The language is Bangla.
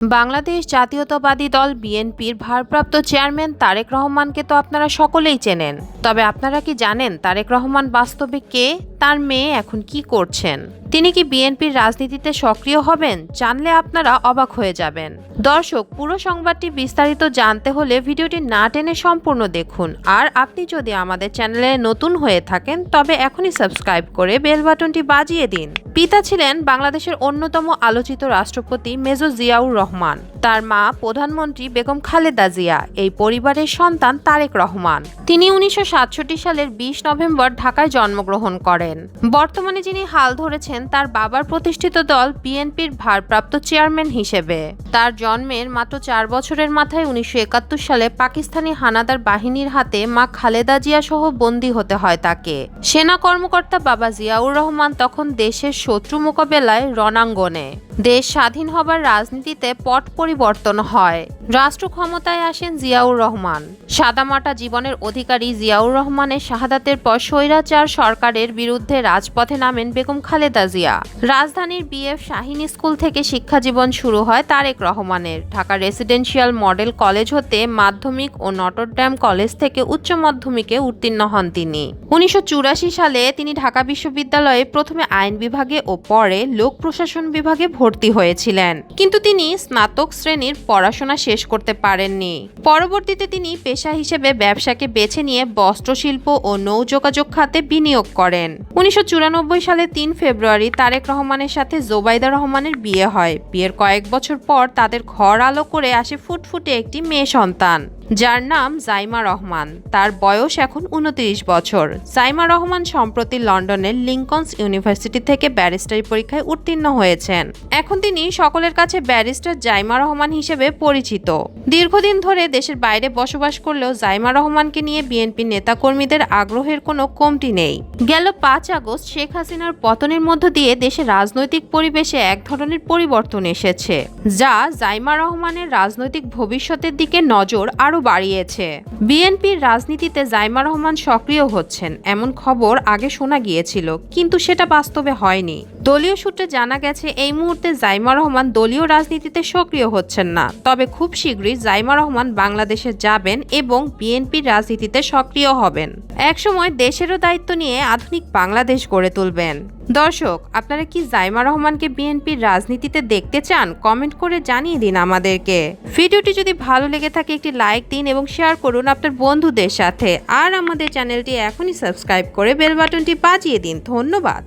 বাংলাদেশ জাতীয়তাবাদী দল বিএনপির ভারপ্রাপ্ত চেয়ারম্যান তারেক রহমানকে তো আপনারা সকলেই চেনেন। তবে আপনারা কি জানেন তারেক রহমান বাস্তবে কে? তার মেয়ে এখন কি করছেন? তিনি কি বিএনপির রাজনীতিতে সক্রিয় হবেন? জানলে আপনারা অবাক হয়ে যাবেন। দর্শক, পুরো সংবাদটি বিস্তারিত জানতে হলে ভিডিওটি না টেনে সম্পূর্ণ দেখুন। আর আপনি যদি আমাদের চ্যানেলে নতুন হয়ে থাকেন, তবে এখনই সাবস্ক্রাইব করে বেল বাটনটি বাজিয়ে দিন। পিতা ছিলেন বাংলাদেশের অন্যতম আলোচিত রাষ্ট্রপতি মেজর জিয়াউর রহমান। তার মা প্রধানমন্ত্রী বেগম খালেদা জিয়া। এই পরিবারের সন্তান তারেক রহমান। তিনি উনিশশো সাতষট্টি সালের বিশ নভেম্বর ঢাকায় জন্মগ্রহণ করেন। বর্তমানে যিনি হাল ধরেছেন তার বাবার প্রতিষ্ঠিত দল বিএনপির ভারপ্রাপ্ত চেয়ারম্যান হিসেবে। তার জন্মের মাত্র চার বছরের মাথায় উনিশশো একাত্তর সালে পাকিস্তানি হানাদার বাহিনীর হাতে মা খালেদা জিয়া সহ বন্দী হতে হয় তাকে। সেনা কর্মকর্তা বাবা জিয়াউর রহমান তখন দেশের শত্রু মোকাবেলায় রণাঙ্গনে। দেশ স্বাধীন হবার রাজনীতিতে পট পরিবর্তন হয়। রাষ্ট্র ক্ষমতায় আসেন জিয়াউর রহমান। সাদামাটা জীবনের অধিকারী জিয়াউর রহমানের শাহাদাতের পর স্বৈরাচার সরকারের বিরুদ্ধে রাজপথে নামেন বেগম খালেদা জিয়া রাজধানীর বিএফ শাহিন স্কুল থেকে শিক্ষা জীবন শুরু হয় তারেক রহমানের। ঢাকা রেসিডেন্সিয়াল মডেল কলেজ হতে মাধ্যমিক ও নটরড্যাম কলেজ থেকে উচ্চ মাধ্যমিকে উত্তীর্ণ হন তিনি। উনিশশো চুরাশি সালে তিনি ঢাকা বিশ্ববিদ্যালয়ে প্রথমে আইন বিভাগে ও পরে লোক প্রশাসন বিভাগে ভর্তি হয়েছিলেন। কিন্তু তিনি স্নাতক শ্রেণির পড়াশোনা শেষ করতে পারেননি। পরবর্তীতে তিনি পেশা হিসেবে ব্যবসাকে বেছে নিয়ে বস্ত্রশিল্প ও নৌযোগাযোগ খাতে বিনিয়োগ করেন। উনিশশো চুরানব্বই সালে তিন ফেব্রুয়ারি তারেক রহমানের সাথে জোবাইদা রহমানের বিয়ে হয়। বিয়ের কয়েক বছর পর তাদের ঘর আলো করে আসে ফুটফুটে একটি মেয়ে সন্তান। যার নাম জাইমা রহমান। তার বয়স এখন উনত্রিশ বছর। জাইমা রহমান সম্প্রতি লন্ডনের লিঙ্কনস ইউনিভার্সিটি থেকে ব্যারিস্টারি পরীক্ষায় উত্তীর্ণ হয়েছেন। এখন তিনি সকলের কাছে ব্যারিস্টার জাইমা রহমান হিসেবে পরিচিত। দীর্ঘদিন ধরে দেশের বাইরে বসবাস করলেও জাইমা রহমানকে নিয়ে বিএনপি নেতাকর্মীদের আগ্রহের কোনো কমতি নেই। গেল পাঁচ আগস্ট শেখ হাসিনার পতনের মধ্য দিয়ে দেশের রাজনৈতিক পরিবেশে এক ধরনের পরিবর্তন এসেছে, যা জাইমা রহমানের রাজনৈতিক ভবিষ্যতের দিকে নজর আরও বাড়িয়েছে। বিএনপির রাজনীতিতে জাইমা রহমান সক্রিয় হচ্ছেন, এমন খবর আগে শোনা গিয়েছিল, কিন্তু সেটা বাস্তবে হয়নি। দলীয় সূত্রে জানা গেছে, এই মুহূর্তে জাইমা রহমান দলীয় রাজনীতিতে সক্রিয় হচ্ছেন না। তবে খুব শীঘ্রই জাইমা রহমান বাংলাদেশে যাবেন এবং বিএনপির রাজনীতিতে সক্রিয় হবেন। একসময় দেশেরও দায়িত্ব নিয়ে আধুনিক বাংলাদেশ গড়ে তুলবেন। দর্শক, আপনারা কি জাইমা রহমানকে বিএনপির রাজনীতিতে দেখতে চান? কমেন্ট করে জানিয়ে দিন আমাদেরকে। ভিডিওটি যদি ভালো লেগে থাকে, একটি লাইক দিন এবং শেয়ার করুন আপনার বন্ধুদের সাথে। আর আমাদের চ্যানেলটি এখনই সাবস্ক্রাইব করে বেল বাটনটি বাজিয়ে দিন। ধন্যবাদ।